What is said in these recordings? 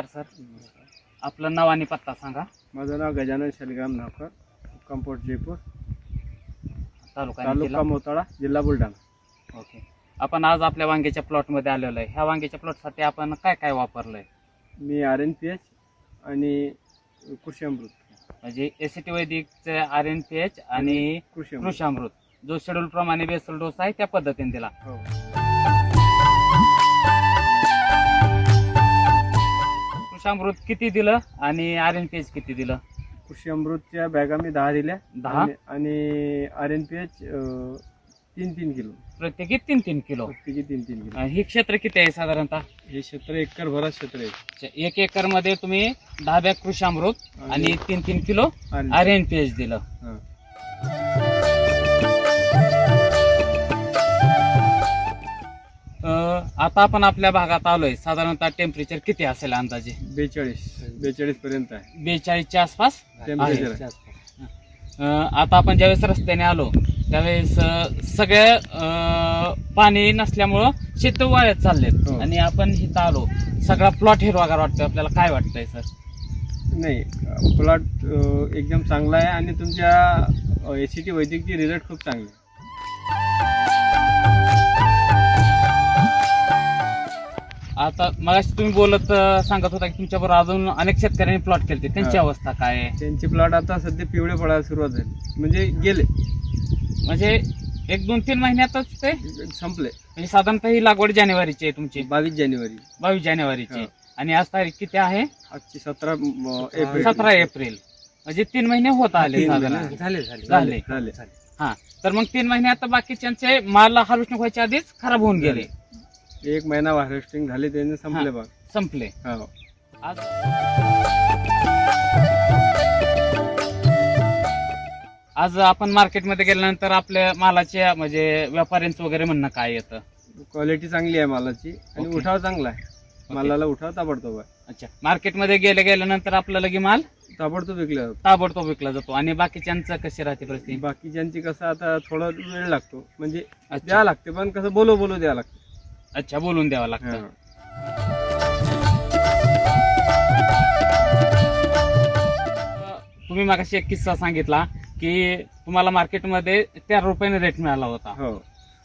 नमस्कार सर. आपलं नाव आणि पत्ता सांगा. माझं नाव गजानन शलगाम नावकर कंपोट जयपूर तालुका आणि तालुका जिल्हा? मोताळा जिल्हा बुलढाणा. ओके. आपण आज आपल्या वांग्याच्या प्लॉटमध्ये आलेलो आहे. ह्या वांग्याच्या प्लॉटसाठी आपण काय काय वापरलंय? मी आर एन पी एच आणि कृषी अमृत. म्हणजे एसीटी वैदिकचे आर एन पी एच आणि कृषी अमृत. कृषी अमृत. जो शेड्यूल प्रमाणे बेसल डोस आहे त्या पद्धतीने दिला. हो. कृषी अमृत किती दिलं आणि आर एन पी एच किती दिलं? कृषी अमृतच्या बॅगा मी दहा दिल्या. दहा? आणि- आणि आर एन पी एच तीन तीन किलो. प्रत्येकी तीन तीन किलो. प्रत्येकी तीन तीन किलो. अं, हे क्षेत्र किती आहे साधारणतः? हे क्षेत्र एकर भरात क्षेत्र आहे. अच्छा, एक एकरमध्ये तुम्ही दहा बॅग कृषी अमृत आणि तीन तीन किलो आणि- आर एन पी एच दिलं. हा. आता आपण आपल्या भागात आलोय. साधारणतः टेम्परेचर किती असेल अंदाजे? बेचाळीस. बेचाळीस पर्यंत आहे. बेचाळीसच्या आसपास टेम्परेचर आहे. अं, आता आपण ज्यावेळेस रस्त्याने आलो त्यावेळेस अं, सगळ्या अं, पाणी नसल्यामुळं शेत वाळत चाललेत. हो. आणि आपण इथं आलो. सगळा प्लॉट हिरवागार वाटतोय. आपल्याला काय वाटतंय सर नाही प्लॉट एकदम चांगला आहे आणि तुमच्या एस सी टी वैद्यकीय रिझल्ट खूप चांगले आहे. आता मगाशी तुम्ही बोलत अं, सांगत होता की तुमच्याबरोबर अजून अनेक शेतकऱ्यांनी प्लॉट केले त्यांची हा. अवस्था काय आहे? त्यांचे प्लॉट आता सध्या पिवळे पडायला सुरुवात झाली. म्हणजे गेले. म्हणजे एक दोन तीन महिन्यातच ते? संपले. म्हणजे साधारणतः ही लागवड जानेवारीची आहे तुमची. बावीस जानेवारी. बावीस जानेवारीची. हा. आणि आज तारीख किती आहे? आजची सतरा एप्रिल. सतरा एप्रिल. म्हणजे तीन महिने होत आले तीन साधारण. महिने. झाले झाले. झाले. झाले. हा. तर मग तीन महिन्यात बाकीच्यांचे माल हार्वेस्टिंग व्हायच्या आधीच खराब होऊन गेले. एक महिना हार्वेस्टिंग झाले त्याने संपले बघ. संपले. हो. आज आज आपण मार्केटमध्ये गेल्यानंतर आपल्या मालाच्या म्हणजे व्यापाऱ्यांचं वगैरे म्हणणं काय येतं? क्वालिटी चांगली आहे मालाची आणि ओके. उठाव चांगला आहे. मालाला उठाव ताबडतोब आहे. अच्छा. मार्केटमध्ये गेले गेल्यानंतर आपल्याला की माल? ताबडतोब विकला जातो. ताबडतोब विकला जातो. आणि बाकीच्यांचं कशी राहते परिस्थिती? बाकीच्यांची कसं आता थोडा वेळ लागतो. म्हणजे अच्छा. द्यावं लागते पण कसं बोलो बोलो द्यावं लागतं. अच्छा बोलून द्यावं लागतं. तुम्ही मागाशी एक किस्सा सांगितला की तुम्हाला मार्केटमध्ये तेरा रुपयाने रेट मिळाला होता. हो.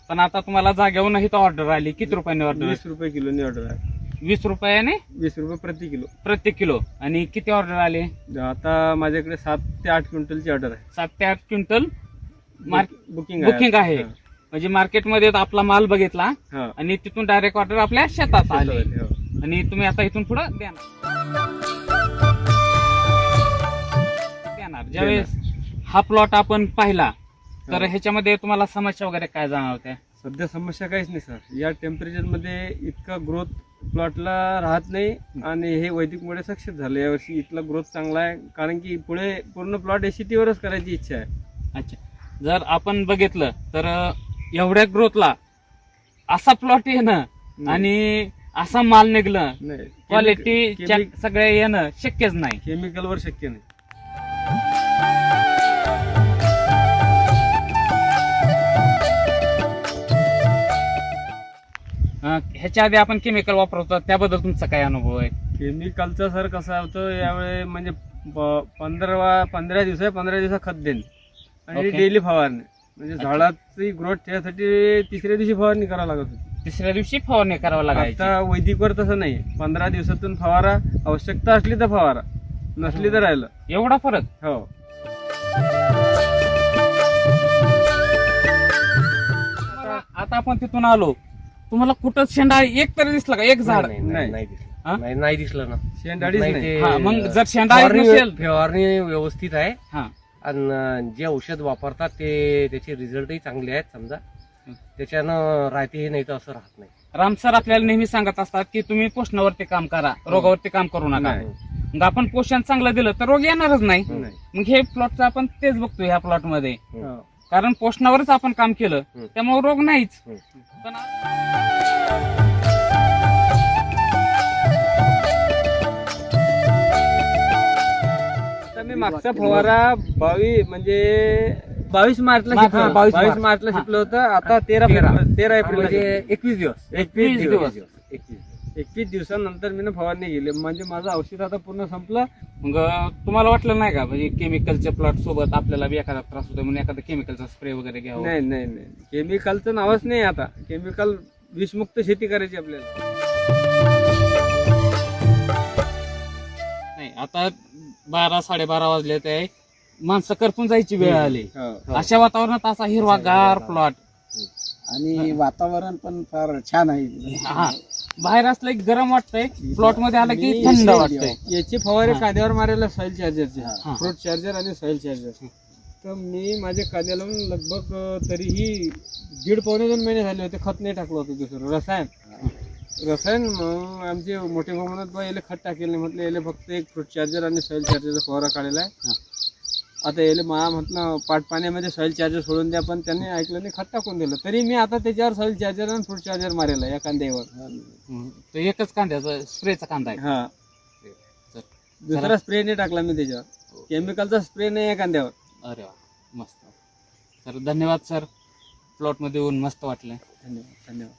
पण आता तुम्हाला जागेवरून इथं ऑर्डर आली किती रुपयाने ऑर्डर वीस रुपये किलोनी ऑर्डर आहे. वीस रुपयाने? वीस रुपये प्रति किलो. प्रत्येक किलो. आणि किती ऑर्डर आले? आता माझ्याकडे सात ते आठ क्विंटलची ऑर्डर आहे. सात ते आठ क्विंटल मार्क- बुकिंग बुकिंग आहे. म्हणजे मार्केटमध्ये आपला माल बघितला हा. आणि तिथून डायरेक्ट ऑर्डर आपल्या शेतात आले. हो. आणि तुम्ही आता इथून पुढे देणार. देणार. ज्यावेळेस हा प्लॉट आपण पाहिला तर हा. ह्याच्यामध्ये तुम्हाला समस्या वगैरे काय जाणवते सध्या समस्या काहीच नाही सर. या टेम्परेचरमध्ये इतका ग्रोथ प्लॉटला राहत नाही आणि हे वैदिकमुळे सक्सेस झालं. यावर्षी इथला ग्रोथ चांगला आहे कारण की पुढे पूर्ण प्लॉट एसीटी वरच करायची इच्छा आहे. अच्छा. जर आपण बघितलं तर एवढ्या ग्रोथला. असा प्लॉट येणं आणि असा माल निघलं नाही. क्वालिटी सगळ्या येणं शक्यच नाही. केमिकलवर शक्य नाही. अं, ह्याच्या आधी आपण केमिकल वापरतो त्याबद्दल तुमचा काय अनुभव आहे? केमिकलचं सर कसं होतं यावेळी म्हणजे प- पंधरा पंधरा दिवसा पंधरा दिवसा खत देणे आणि. डेली फवारणी. म्हणजे. झाडाची ग्रोथ ठेवासाठी तिसऱ्या दिवशी फवारणी करावं लागत होती. तिसऱ्या दिवशी फवारणी करावं लागायची. आता वैदिकवर तसं नाही पंधरा दिवसातून फवारा आवश्यकता असली तर फवारा नसली तर राहिलं. एवढा फरक? हो. आता आता आपण तिथून आलो. तुम्हाला कुठं शेंडा एक तरी दिसला का? एक झाड? नाही, नाही, दिसलं. हा? नाही नाही दिसलं ना. शेंडाळीच नाही, हा मग जर शेंडा फवारणी नसेल फवारणी व्यवस्थित आहे. हा. आणि जे औषध वापरतात ते त्याचे रिझल्टही चांगले आहेत समजा त्याच्यानं राहते हे नाही तर असं राहत नाही राम सर आपल्याला नेहमी सांगत असतात की तुम्ही पोषणावरती काम करा रोगावरती काम करू नका. मग आपण पोषण चांगलं दिलं तर रोग येणारच नाही. मग हे प्लॉटचं आपण तेच बघतो ह्या प्लॉटमध्ये. कारण पोषणावरच आपण काम केलं. त्यामुळे रोग नाहीच. पण मी मागचा फवारा बावीस म्हणजे बावीस मार्चला मार्च, शिकलो. हा, बावीस बावीस मार्चला हा. शिकलो होतं. आता तेरा तेरा. फेब्रुवारी- तेरा एप्रिल म्हणजे एकवीस दिवस. एकवीस दिवस. एकवीस एकवीस दिवसानंतर मी फवारणी गेली म्हणजे माझं औषध आता पूर्ण संपलं. मग तुम्हाला वाटलं नाही का? म्हणजे केमिकलच्या प्लॉट सोबत आपल्याला बी एखादा त्रास होतो म्हणून एखादा केमिकलचा स्प्रे वगैरे घ्यावा. नाही नाही नाही. केमिकलचं नावच नाही आता. केमिकल विषमुक्त शेती करायची आपल्याला. नाही आता बारा साडेबारा वाजले ते. माणसं करपून जायची वेळ आली. हो. अशा वातावरणात असा हिरवागार प्लॉट आणि वातावरण पण फार छान आहे. हा. बाहेर असलं की गरम वाटतंय. प्लॉटमध्ये आलं की थंड वाटतंय. याची फवारे हा. कांद्यावर मारायला सॉइल चार्जरचे हा. फ्रूट चार्जर आणि सॉइल चार्जर तर मी माझ्या कांद्याला लावून लगभग तरीही दीड पावणे दोन महिने झाले होते खत नाही टाकलं होतं दुसरं. रसायन. रसायन मग आमचे मोठे भाऊ म्हणत बा याला खत टाकेल नाही. म्हटलं याला फक्त एक फ्रूट चार्जर आणि सॉइल चार्जरचा फवारा काढलेला आहे. आता याला मा म्हटलं पाट पाण्यामध्ये सॉइल चार्जर सोडून द्या. पण त्यांनी ऐकलं नाही खत टाकून दिलं. तरी मी आता त्याच्यावर सॉइल चार्जर आणि फ्रूट चार्जर मारेला या कांद्यावर. तो एकच कांद्याचा स्प्रेचा कांदा आहे. हा. दुसरा स्प्रे नाही टाकला मी त्याच्यावर. केमिकलचा स्प्रे नाही आहे कांद्यावर. अरे वा. मस्त. सर धन्यवाद सर. प्लॉटमध्ये येऊन मस्त वाटलं. धन्यवाद धन्यवाद.